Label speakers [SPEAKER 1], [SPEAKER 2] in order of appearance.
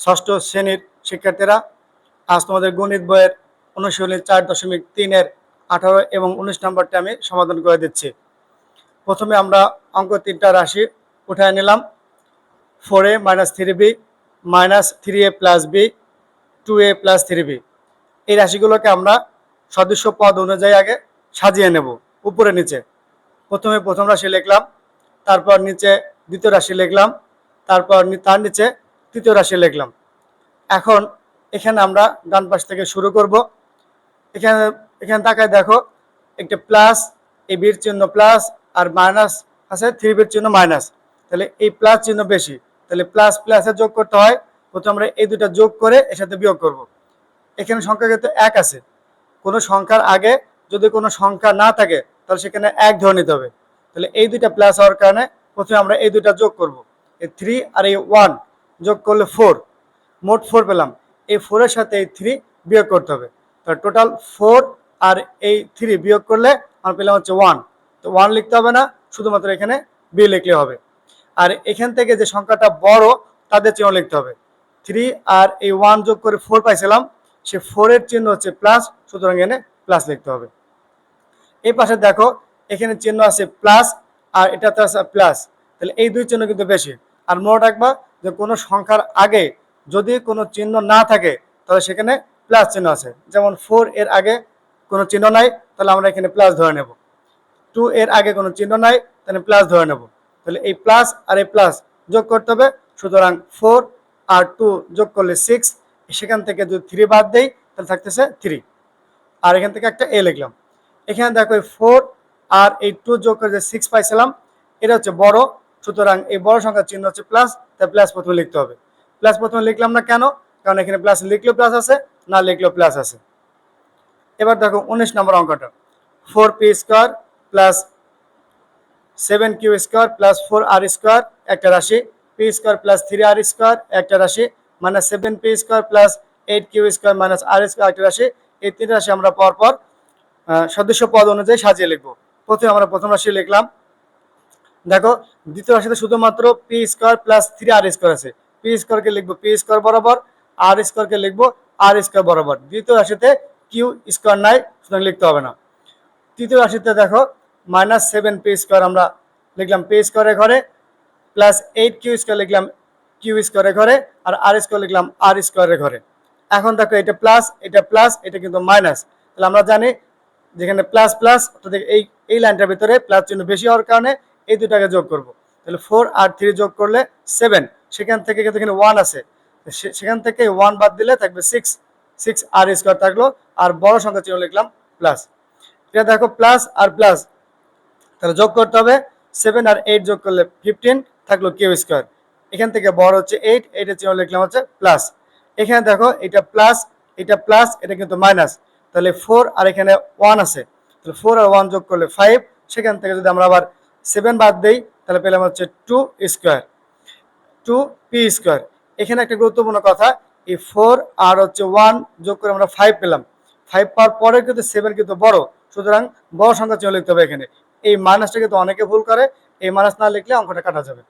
[SPEAKER 1] ষষ্ঠ শ্রেণির শিক্ষার্থীরা আজ তোমাদের গণিত বইয়ের অনুশীলনী চার দশমিক তিনের আঠারো এবং উনিশ নম্বরটা আমি সমাধান করে দিচ্ছি। প্রথমে আমরা অঙ্ক তিনটা রাশি উঠায় নিলাম। Four A minus three B minus three A plus B two A plus three B এই রাশিগুলোকে আমরা সদস্য পদ অনুযায়ী আগে সাজিয়ে নেব, উপরে নিচে। প্রথমে প্রথম রাশি লিখলাম, তারপর নিচে দ্বিতীয় রাশি লিখলাম, তারপর তার নিচে তৃতীয় রাশি লিখলাম। এখন এখানে আমরা ডান পাশ থেকে শুরু করব। এখানে এখানে তাকায় দেখো, একটা প্লাস এই বির চিহ্ন প্লাস আর মাইনাস আছে থ্রি বির চিহ্ন মাইনাস তাহলে এই প্লাস চিহ্ন বেশি। তাহলে প্লাস প্লাসে যোগ করতে হয়। প্রথমে আমরা এই দুটা যোগ করে এর সাথে বিয়োগ করব। এখানে সংখ্যা কিন্তু এক আছে। কোনো সংখ্যার আগে যদি কোনো সংখ্যা না থাকে, তাহলে সেখানে এক ধরে নিতে হবে। তাহলে এই দুইটা প্লাস হওয়ার কারণে প্রথমে আমরা এই দুইটা যোগ করব। এই থ্রি আর এই ওয়ান যোগ করলে ফোর মোট ফোর পেলাম। এই ফোরের সাথে এই থ্রি বিয়োগ করতে হবে। তাহলে টোটাল ফোর আর এই থ্রি বিয়োগ করলে আমরা পেলাম হচ্ছে ওয়ান তো ওয়ান লিখতে হবে না, শুধুমাত্র এখানে বি লিখলে হবে। আর এখান থেকে যে সংখ্যাটা বড়, তাদের চিহ্ন লিখতে হবে। থ্রি আর এই ওয়ান যোগ করে ফোর পাইছিলাম, সে ফোরের চিহ্ন হচ্ছে প্লাস সুতরাং এখানে প্লাস লিখতে হবে। এই পাশে দেখো, এখানে চিহ্ন আছে প্লাস আর এটাতে আছে প্লাস তাহলে এই দুই চিহ্ন কিন্তু বেশি। আর মনে রাখবা যে কোনো সংখ্যার আগে যদি কোনো চিহ্ন না থাকে, তাহলে সেখানে প্লাস চিহ্ন আছে। যেমন ফোর এর আগে কোনো চিহ্ন নাই, তাহলে আমরা এখানে প্লাস ধরে নেব। টু এর আগে কোনো চিহ্ন নাই, তাহলে প্লাস ধরে নেব। তাহলে এই প্লাস আর এই প্লাস যোগ করতে হবে। সুতরাং ফোর আর টু যোগ করলে সিক্স সেখান থেকে যদি থ্রি বাদ দেই, তাহলে থাকতেছে থ্রি আর এখান থেকে একটা এ লিখলাম। এখানে দেখো এই ফোর আর এই টু যোগ করে যে সিক্স পাইছিলাম, এটা হচ্ছে বড়। সুতরাং এই বড় সংখ্যার চিহ্ন হচ্ছে প্লাস তাই প্লাস প্রথমে লিখতে হবে। প্লাস প্রথমে লিখলাম না কেন? কারণ এখানে প্লাস লিখলেও প্লাস আছে, না লিখলেও প্লাস আছে। এবার দেখো উনিশ নম্বর অঙ্কটা। Four P square plus seven Q square plus four R square একটা রাশি। P square plus three R square একটা রাশি। Minus seven P square plus eight Q square minus R square একটা রাশি। এই তিন রাশি আমরা পরপর সদস্য পদ অনুযায়ী সাজিয়ে লিখব। প্রথমে আমরা প্রথম রাশি লিখলাম। দেখো, দ্বিতীয় রাশিতে শুধুমাত্র P square plus three R square আছে। পি স্কোয়ারকে লিখব পি স্কোয়ার বরাবর আর স্কোয়ারকে লিখব আর স্কোয়ার বরাবর। দ্বিতীয় রাশিতে কিউ স্কোয়ার নাই, সুতরাং লিখতে হবে না। তৃতীয় রাশিতে দেখো মাইনাস সেভেন পি স্কোয়ার আমরা লিখলাম পি স্কোয়ারের ঘরে প্লাস এইট কিউ স্কোয়ার লিখলাম কিউ স্কোয়ারের ঘরে, আর আর স্কোয়ার লিখলাম আর স্কোয়ারের ঘরে। এখন দেখো, এটা প্লাস এটা প্লাস এটা কিন্তু মাইনাস তাহলে আমরা জানি, যেখানে প্লাস প্লাস অর্থাৎ এই এই লাইনটার ভিতরে প্লাস চিহ্ন বেশি হওয়ার কারণে এই দুটাকে যোগ করব। তাহলে ফোর আর থ্রি যোগ করলে সেভেন সেখান থেকে কিন্তু এখানে ওয়ান আছে। সেখান থেকে ওয়ান বাদ দিলে থাকবে সিক্স সিক্স আর স্কোয়ার থাকল, আর বড় সংখ্যা চিহ্ন লিখলাম প্লাস এটা দেখো প্লাস আর প্লাস তাহলে যোগ করতে হবে সেভেন আর এইট যোগ করলে ফিফটিন থাকল কিউ স্কোয়ার এখান থেকে বড় হচ্ছে এইট এইটের চিহ্ন লিখলাম হচ্ছে প্লাস এখানে দেখো এটা প্লাস এটা প্লাস এটা কিন্তু মাইনাস তাহলে ফোর আর এখানে ওয়ান আছে। তাহলে ফোর আর ওয়ান যোগ করলে ফাইভ সেখান থেকে যদি আমরা আবার সেভেন বাদ দেই, তাহলে পেলাম হচ্ছে two square. Two P square. এখানে একটা গুরুত্বপূর্ণ কথা, এই ফোর আর হচ্ছে ওয়ান যোগ করে আমরা ফাইভ পেলাম। ফাইভ পাওয়ার পরে কিন্তু সেভেন কিন্তু বড়, সুতরাং বড় সংখ্যা চিহ্ন লিখতে হবে এখানে। এই মাইনাসটা কিন্তু অনেকে ভুল করে, এই মাইনাস না লিখলে অঙ্কটা কাটা যাবে।